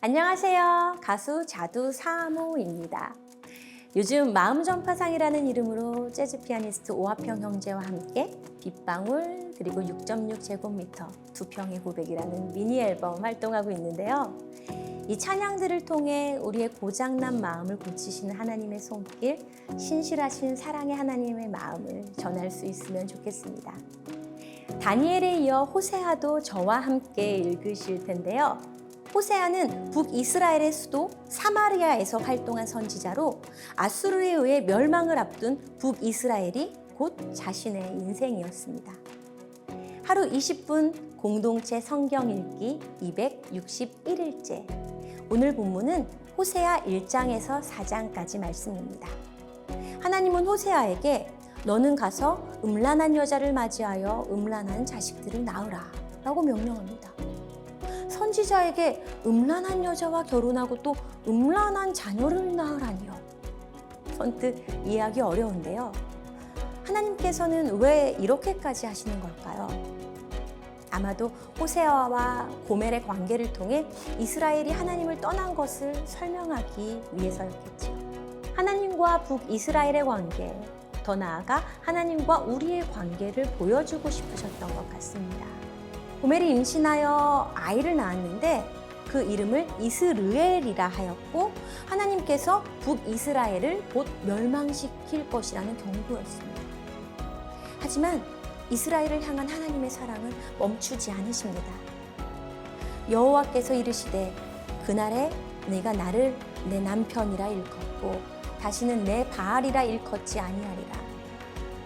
안녕하세요. 가수 자두 사모입니다. 요즘 마음 전파상이라는 이름으로 재즈 피아니스트 오하평 형제와 함께 빗방울 그리고 6.6 제곱미터 두 평의 고백이라는 미니 앨범 활동하고 있는데요. 이 찬양들을 통해 우리의 고장난 마음을 고치시는 하나님의 손길, 신실하신 사랑의 하나님의 마음을 전할 수 있으면 좋겠습니다. 다니엘에 이어 호세아도 저와 함께 읽으실 텐데요. 호세아는 북이스라엘의 수도 사마리아에서 활동한 선지자로 아수르에 의해 멸망을 앞둔 북이스라엘이 곧 자신의 인생이었습니다. 하루 20분 공동체 성경 읽기 261일째. 오늘 본문은 호세아 1장에서 4장까지 말씀입니다. 하나님은 호세아에게 너는 가서 음란한 여자를 맞이하여 음란한 자식들을 낳으라 라고 명령합니다. 선지자에게 음란한 여자와 결혼하고 또 음란한 자녀를 낳으라니요. 선뜻 이해하기 어려운데요. 하나님께서는 왜 이렇게까지 하시는 걸까요? 아마도 호세아와 고멜의 관계를 통해 이스라엘이 하나님을 떠난 것을 설명하기 위해서였겠죠. 하나님과 북이스라엘의 관계, 더 나아가 하나님과 우리의 관계를 보여주고 싶으셨던 것 같습니다. 고멜이 임신하여 아이를 낳았는데 그 이름을 이스르엘이라 하였고 하나님께서 북이스라엘을 곧 멸망시킬 것이라는 경고였습니다. 하지만 이스라엘을 향한 하나님의 사랑은 멈추지 않으십니다. 여호와께서 이르시되 그날에 내가 나를 내 남편이라 일컫고 다시는 내 바알이라 일컫지 아니하리라.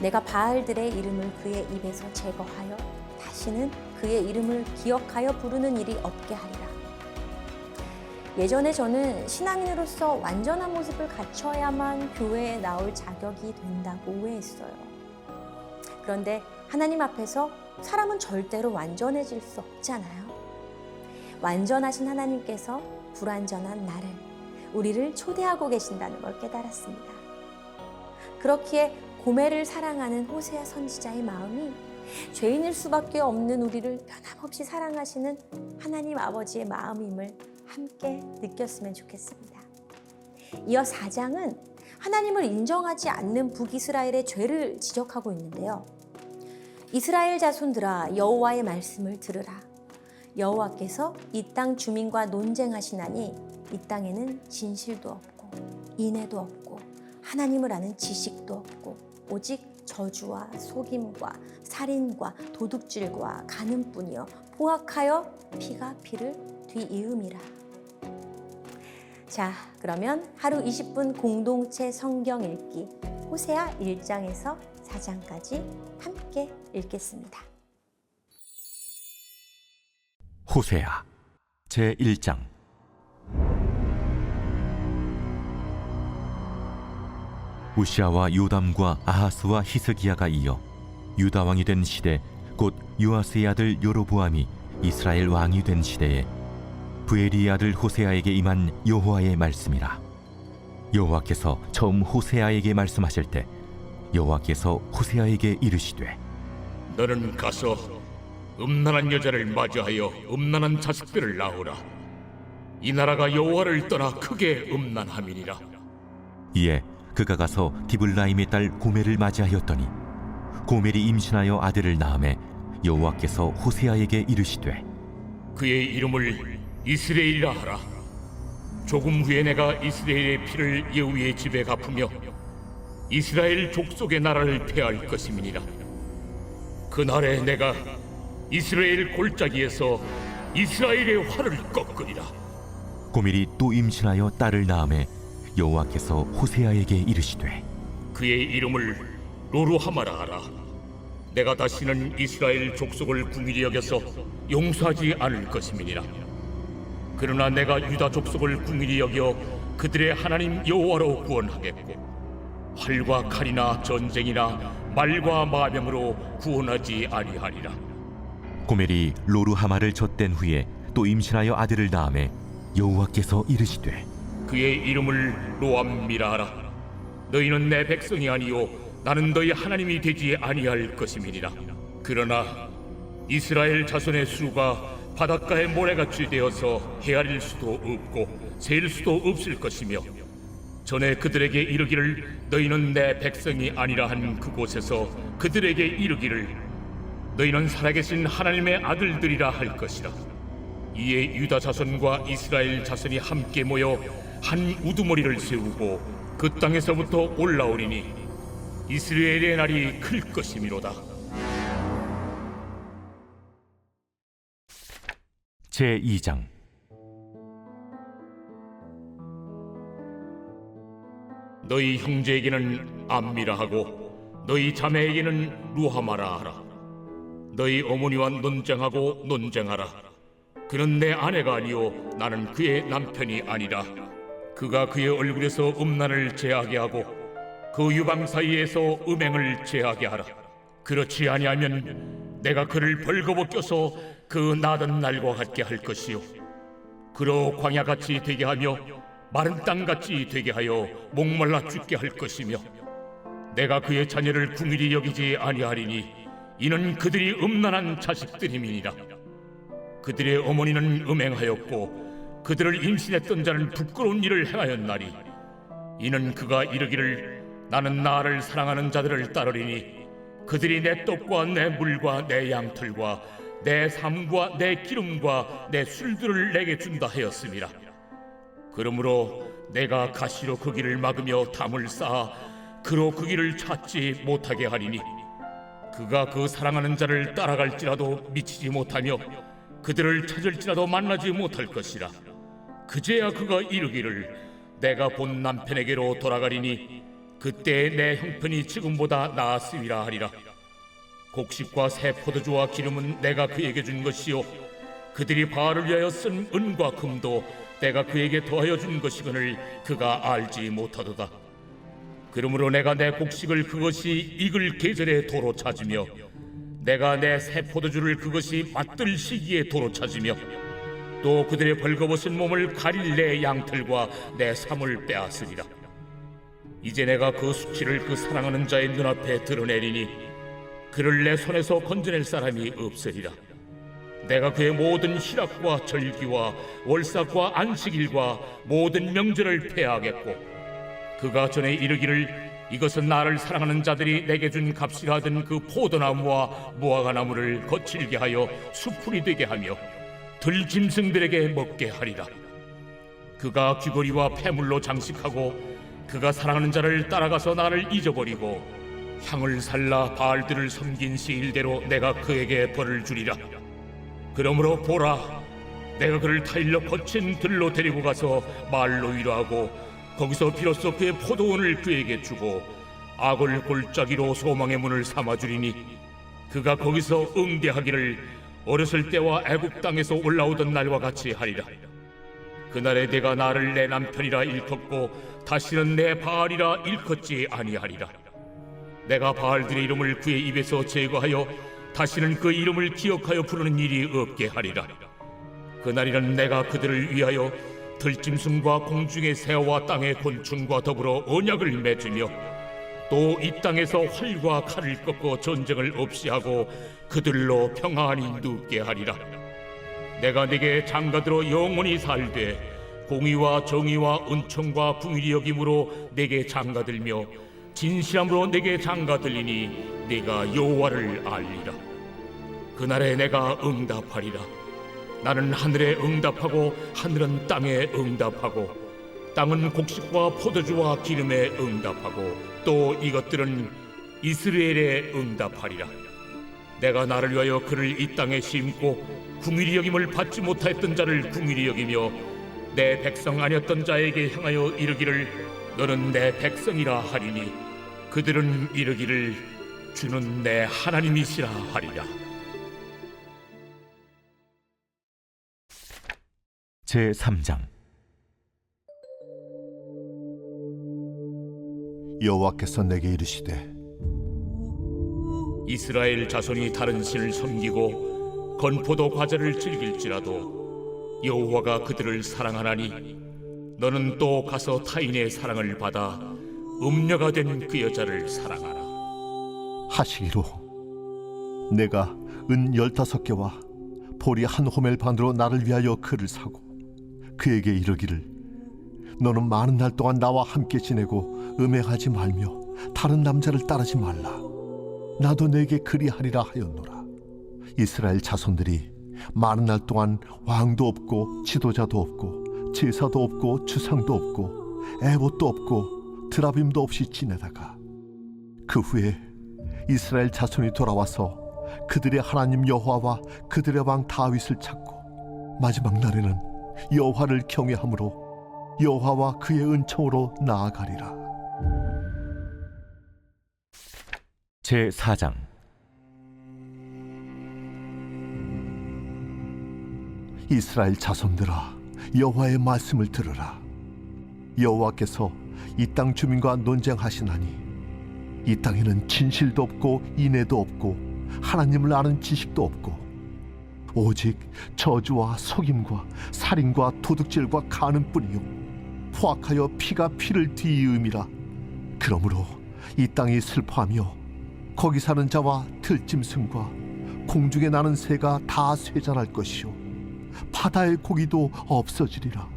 내가 바알들의 이름을 그의 입에서 제거하여 다시는 그의 이름을 기억하여 부르는 일이 없게 하리라. 예전에 저는 신앙인으로서 완전한 모습을 갖춰야만 교회에 나올 자격이 된다고 오해했어요. 그런데 하나님 앞에서 사람은 절대로 완전해질 수 없잖아요. 완전하신 하나님께서 불완전한 나를, 우리를 초대하고 계신다는 걸 깨달았습니다. 그렇기에 고매를 사랑하는 호세아 선지자의 마음이 죄인일 수밖에 없는 우리를 변함없이 사랑하시는 하나님 아버지의 마음임을 함께 느꼈으면 좋겠습니다. 이어 4장은 하나님을 인정하지 않는 북이스라엘의 죄를 지적하고 있는데요. 이스라엘 자손들아 여호와의 말씀을 들으라. 여호와께서 이 땅 주민과 논쟁하시나니 이 땅에는 진실도 없고 인애도 없고 하나님을 아는 지식도 없고 오직 저주와 속임과 살인과 도둑질과 가늠뿐이요 포악하여 피가 피를 뒤이음이라. 자, 그러면 하루 20분 공동체 성경 읽기 호세아 1장에서 4장까지 함께 읽겠습니다. 호세아 제 1장 우시아와 요담과 아하스와 히스기야가 이어 유다 왕이 된 시대 곧 요아스의 아들 요로보암이 이스라엘 왕이 된 시대에 부에리의 아들 호세아에게 임한 여호와의 말씀이라 여호와께서 처음 호세아에게 말씀하실 때 여호와께서 호세아에게 이르시되 너는 가서 음란한 여자를 맞이하여 음란한 자식들을 낳으라. 이 나라가 여호와를 떠나 크게 음란함이니라. 이에 그가 가서 디블라임의 딸 고멜을 맞이하였더니 고멜이 임신하여 아들을 낳음에 여호와께서 호세아에게 이르시되 그의 이름을 이스라엘이라 하라. 조금 후에 내가 이스라엘의 피를 예후의 집에 갚으며 이스라엘 족속의 나라를 폐할 것임이니라. 그날에 내가 이스라엘 골짜기에서 이스라엘의 활을 꺾으리라. 고멜이 또 임신하여 딸을 낳음에 여호와께서 호세아에게 이르시되 그의 이름을 로루하마라 하라. 내가 다시는 이스라엘 족속을 궁일이 여겨서 용서하지 않을 것임이니라. 그러나 내가 유다 족속을 궁일이 여겨 그들의 하나님 여호와로 구원하겠고 활과 칼이나 전쟁이나 말과 마병으로 구원하지 아니하리라. 고멜이 로루하마를 젖댄 후에 또 임신하여 아들을 낳음에 여호와께서 이르시되 그의 이름을 로암미라 하라. 너희는 내 백성이 아니요 나는 너희 하나님이 되지 아니할 것임이니라. 그러나 이스라엘 자손의 수가 바닷가에 모래같이 되어서 헤아릴 수도 없고 셀 수도 없을 것이며 전에 그들에게 이르기를 너희는 내 백성이 아니라 한 그곳에서 그들에게 이르기를 너희는 살아계신 하나님의 아들들이라 할 것이라 이에 유다 자손과 이스라엘 자손이 함께 모여 한 우두머리를 세우고 그 땅에서부터 올라오리니 이스라엘의 날이 클 것이미로다. 제 2장. 너희 형제에게는 암미라 하고 너희 자매에게는 루하마라 하라. 너희 어머니와 논쟁하고 논쟁하라. 그는 내 아내가 아니요 나는 그의 남편이 아니라 그가 그의 얼굴에서 음란을 제하게 하고 그 유방 사이에서 음행을 제하게 하라. 그렇지 아니하면 내가 그를 벌거벗겨서 그 나던 날과 같게 할 것이요. 그로 광야같이 되게 하며 마른 땅같이 되게 하여 목말라 죽게 할 것이며 내가 그의 자녀를 궁일이 여기지 아니하리니 이는 그들이 음란한 자식들임이니라. 그들의 어머니는 음행하였고 그들을 임신했던 자는 부끄러운 일을 행하였나니 이는 그가 이르기를 나는 나를 사랑하는 자들을 따르리니 그들이 내 떡과 내 물과 내 양털과 내 삶과 내 기름과 내 술들을 내게 준다 하였습니다. 그러므로 내가 가시로 그 길을 막으며 담을 쌓아 그로 그 길을 찾지 못하게 하리니 그가 그 사랑하는 자를 따라갈지라도 미치지 못하며 그들을 찾을지라도 만나지 못할 것이라 그제야 그가 이르기를 내가 본 남편에게로 돌아가리니 그때 내 형편이 지금보다 나았으리라 하리라. 곡식과 새 포도주와 기름은 내가 그에게 준 것이요 그들이 바알을 위하여 쓴 은과 금도 내가 그에게 더하여 준 것이거늘 그가 알지 못하도다. 그러므로 내가 내 곡식을 그것이 익을 계절에 도로 찾으며 내가 내 새 포도주를 그것이 맛들 시기에 도로 찾으며 또 그들의 벌거벗은 몸을 가릴 내 양털과 내 삶을 빼앗으리라. 이제 내가 그 수치를 그 사랑하는 자의 눈앞에 드러내리니 그를 내 손에서 건져낼 사람이 없으리라. 내가 그의 모든 희락과 절기와 월삭과 안식일과 모든 명절을 폐하겠고 그가 전에 이르기를 이것은 나를 사랑하는 자들이 내게 준 값이라 하던 그 포도나무와 무화과 나무를 거칠게 하여 수풀이 되게 하며 들짐승들에게 먹게 하리라. 그가 귀걸이와 폐물로 장식하고 그가 사랑하는 자를 따라가서 나를 잊어버리고 향을 살라 바알들을 섬긴 시일대로 내가 그에게 벌을 주리라. 그러므로 보라 내가 그를 타일러 거친 들로 데리고 가서 말로 위로하고 거기서 비로소 그의 포도원을 그에게 주고 악을 골짜기로 소망의 문을 삼아주리니 그가 거기서 응대하기를 어렸을 때와 애굽 땅에서 올라오던 날과 같이 하리라 그날에 내가 나를 내 남편이라 일컫고 다시는 내 바알이라 일컫지 아니하리라 내가 바알들의 이름을 그의 입에서 제거하여 다시는 그 이름을 기억하여 부르는 일이 없게 하리라. 그날이는 내가 그들을 위하여 들짐승과 공중의 새와 땅의 곤충과 더불어 언약을 맺으며 또 이 땅에서 활과 칼을 꺾고 전쟁을 없이 하고 그들로 평안히 눕게 하리라. 내가 네게 장가들어 영원히 살되 공의와 정의와 은총과 궁일이 여김으로 내게 장가들며 진실함으로 내게 장가들리니 네가 여호와를 알리라. 그날에 내가 응답하리라. 나는 하늘에 응답하고 하늘은 땅에 응답하고 땅은 곡식과 포도주와 기름에 응답하고 또 이것들은 이스라엘에 응답하리라 내가 나를 위하여 그를 이 땅에 심고 궁일이 여김을 받지 못하였던 자를 궁일이 여기며 내 백성 아니었던 자에게 향하여 이르기를 너는 내 백성이라 하리니 그들은 이르기를 주는 내 하나님이시라 하리라. 제 3장. 여호와께서 내게 이르시되 이스라엘 자손이 다른 신을 섬기고 건포도 과자를 즐길지라도 여호와가 그들을 사랑하나니 너는 또 가서 타인의 사랑을 받아 음녀가 된 그 여자를 사랑하라. 하시기로. 내가 은 열다섯 개와 볼이 한 호멜 반으로 나를 위하여 그를 사고 그에게 이르기를 너는 많은 날 동안 나와 함께 지내고 음행하지 말며 다른 남자를 따르지 말라 나도 내게 그리하리라 하였노라 이스라엘 자손들이 많은 날 동안 왕도 없고 지도자도 없고 제사도 없고 주상도 없고 애봇도 없고 드라빔도 없이 지내다가 그 후에 이스라엘 자손이 돌아와서 그들의 하나님 여호와와 그들의 왕 다윗을 찾고 마지막 날에는 여호와를 경외함으로 여호와와 그의 은총으로 나아가리라. 제 4장. 이스라엘 자손들아 여호와의 말씀을 들으라. 여호와께서 이 땅 주민과 논쟁하시나니 이 땅에는 진실도 없고 인애도 없고 하나님을 아는 지식도 없고 오직 저주와 속임과 살인과 도둑질과 가는뿐이요. 포악하여 피가 피를 뒤이음이라. 그러므로 이 땅이 슬퍼하며 거기 사는 자와 들짐승과 공중에 나는 새가 다 쇠잔할 것이요 바다의 고기도 없어지리라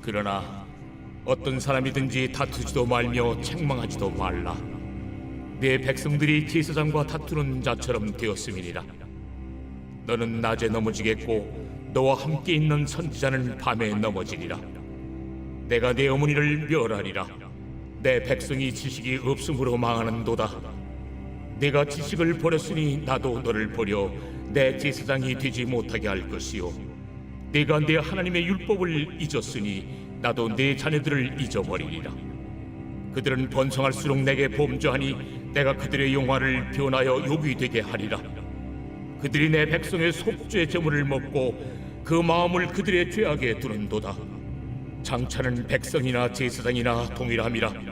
그러나 어떤 사람이든지 다투지도 말며 책망하지도 말라. 내 백성들이 제사장과 다투는 자처럼 되었음이니라. 너는 낮에 넘어지겠고 너와 함께 있는 선지자는 밤에 넘어지리라. 내가 내 어머니를 멸하리라. 내 백성이 지식이 없음으로 망하는도다. 내가 지식을 버렸으니 나도 너를 버려 내 제사장이 되지 못하게 할 것이요. 내가 내 하나님의 율법을 잊었으니 나도 내 자녀들을 잊어버리리라. 그들은 번성할수록 내게 범죄하니 내가 그들의 영화를 변하여 욕이 되게 하리라. 그들이 내 백성의 속죄 제물을 먹고 그 마음을 그들의 죄악에 두는도다. 장차는 백성이나 제사장이나 동일함이라.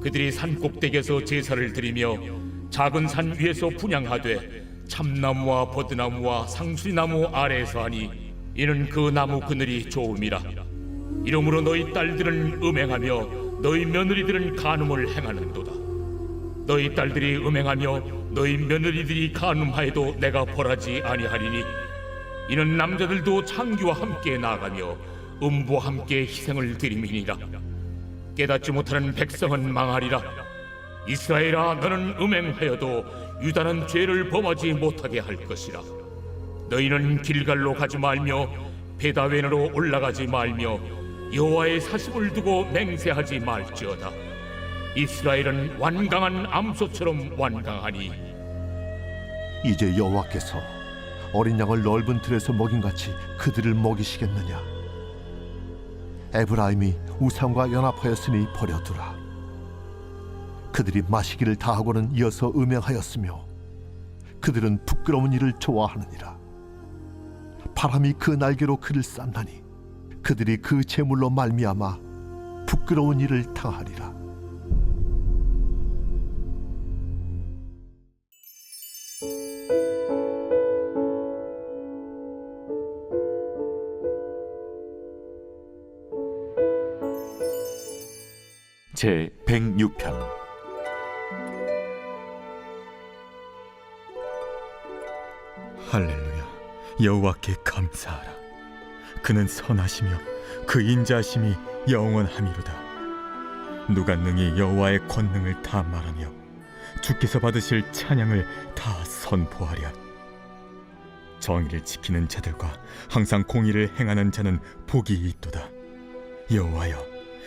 그들이 산 꼭대기에서 제사를 드리며 작은 산 위에서 분양하되 참나무와 버드나무와 상수리나무 아래에서 하니 이는 그 나무 그늘이 좋음이라. 이러므로 너희 딸들은 음행하며 너희 며느리들은 간음을 행하는도다. 너희 딸들이 음행하며 너희 며느리들이 간음하여도 내가 벌하지 아니하리니 이는 남자들도 창기와 함께 나가며 음부와 함께 희생을 드림이니라 깨닫지 못하는 백성은 망하리라. 이스라엘아 너는 음행하여도 유다는 죄를 범하지 못하게 할 것이라. 너희는 길갈로 가지 말며 베다웬으로 올라가지 말며 여호와의 사십을 두고 맹세하지 말지어다. 이스라엘은 완강한 암소처럼 완강하니. 이제 여호와께서 어린 양을 넓은 틀에서 먹인 같이 그들을 먹이시겠느냐 에브라임이 우상과 연합하였으니 버려두라. 그들이 마시기를 다하고는 이어서 음행하였으며 그들은 부끄러운 일을 좋아하느니라. 바람이 그 날개로 그를 싼다니 그들이 그 재물로 말미암아 부끄러운 일을 당하리라 제 106편. 할렐루야. 여호와께 감사하라. 그는 선하시며 그 인자심이 영원함이로다. 누가 능히 여호와의 권능을 다 말하며 주께서 받으실 찬양을 다 선포하랴. 정의를 지키는 자들과 항상 공의를 행하는 자는 복이 있도다. 여호와여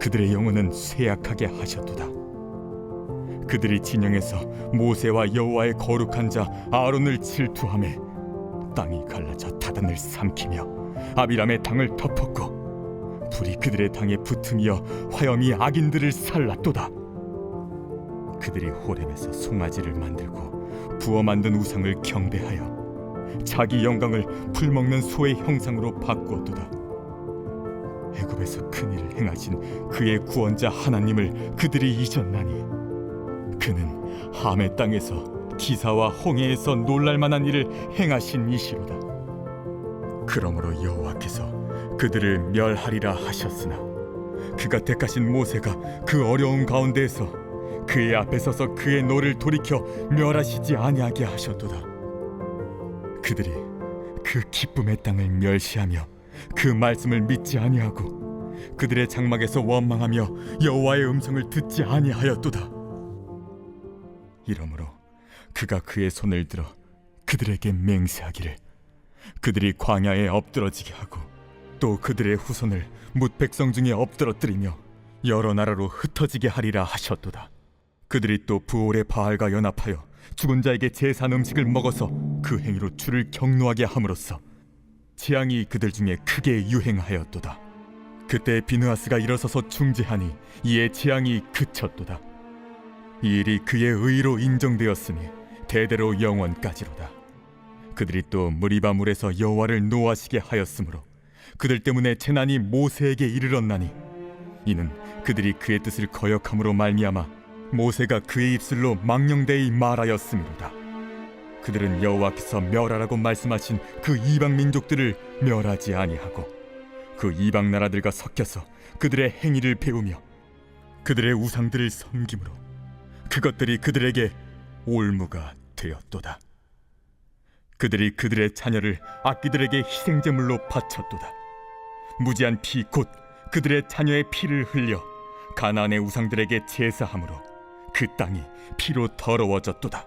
그들의 영혼은 쇠약하게 하셨도다. 그들이 진영에서 모세와 여호와의 거룩한 자 아론을 질투하며 땅이 갈라져 다단을 삼키며 아비람의 당을 덮었고 불이 그들의 당에 붙으며 화염이 악인들을 살랐도다. 그들이 호렙에서 송아지를 만들고 부어 만든 우상을 경배하여 자기 영광을 풀 먹는 소의 형상으로 바꾸었도다. 애굽에서 큰 일을 행하신 그의 구원자 하나님을 그들이 잊었나니 그는 함의 땅에서 기사와 홍해에서 놀랄만한 일을 행하신 이시로다. 그러므로 여호와께서 그들을 멸하리라 하셨으나 그가 택하신 모세가 그 어려운 가운데에서 그의 앞에 서서 그의 노를 돌이켜 멸하시지 아니하게 하셨도다. 그들이 그 기쁨의 땅을 멸시하며 그 말씀을 믿지 아니하고 그들의 장막에서 원망하며 여호와의 음성을 듣지 아니하였도다. 이러므로 그가 그의 손을 들어 그들에게 맹세하기를 그들이 광야에 엎드러지게 하고 또 그들의 후손을 뭇 백성 중에 엎드러뜨리며 여러 나라로 흩어지게 하리라 하셨도다. 그들이 또 부올의 바알과 연합하여 죽은 자에게 제산 음식을 먹어서 그 행위로 주를 경노하게 함으로써 재앙이 그들 중에 크게 유행하였도다. 그때 비느하스가 일어서서 중재하니 이에 재앙이 그쳤도다. 이 일이 그의 의로 인정되었으니 대대로 영원까지로다. 그들이 또 무리바 물에서 여호와를 노하시게 하였으므로 그들 때문에 재난이 모세에게 이르렀나니 이는 그들이 그의 뜻을 거역함으로 말미암아 모세가 그의 입술로 망령되이 말하였음이로다. 그들은 여호와께서 멸하라고 말씀하신 그 이방 민족들을 멸하지 아니하고 그 이방 나라들과 섞여서 그들의 행위를 배우며 그들의 우상들을 섬김으로 그것들이 그들에게 올무가 되었도다. 그들이 그들의 자녀를 악기들에게 희생제물로 바쳤도다. 무지한 피 곧 그들의 자녀의 피를 흘려 가나안의 우상들에게 제사함으로 그 땅이 피로 더러워졌도다.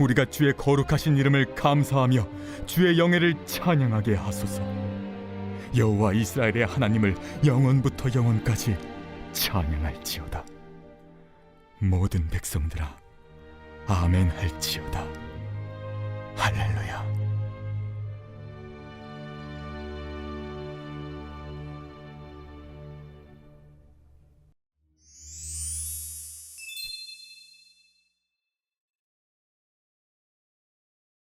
우리가 주의 거룩하신 이름을 감사하며 주의 영예를 찬양하게 하소서. 여호와 이스라엘의 하나님을 영원부터 영원까지 찬양할지어다. 모든 백성들아 아멘 할지어다. 할렐루야.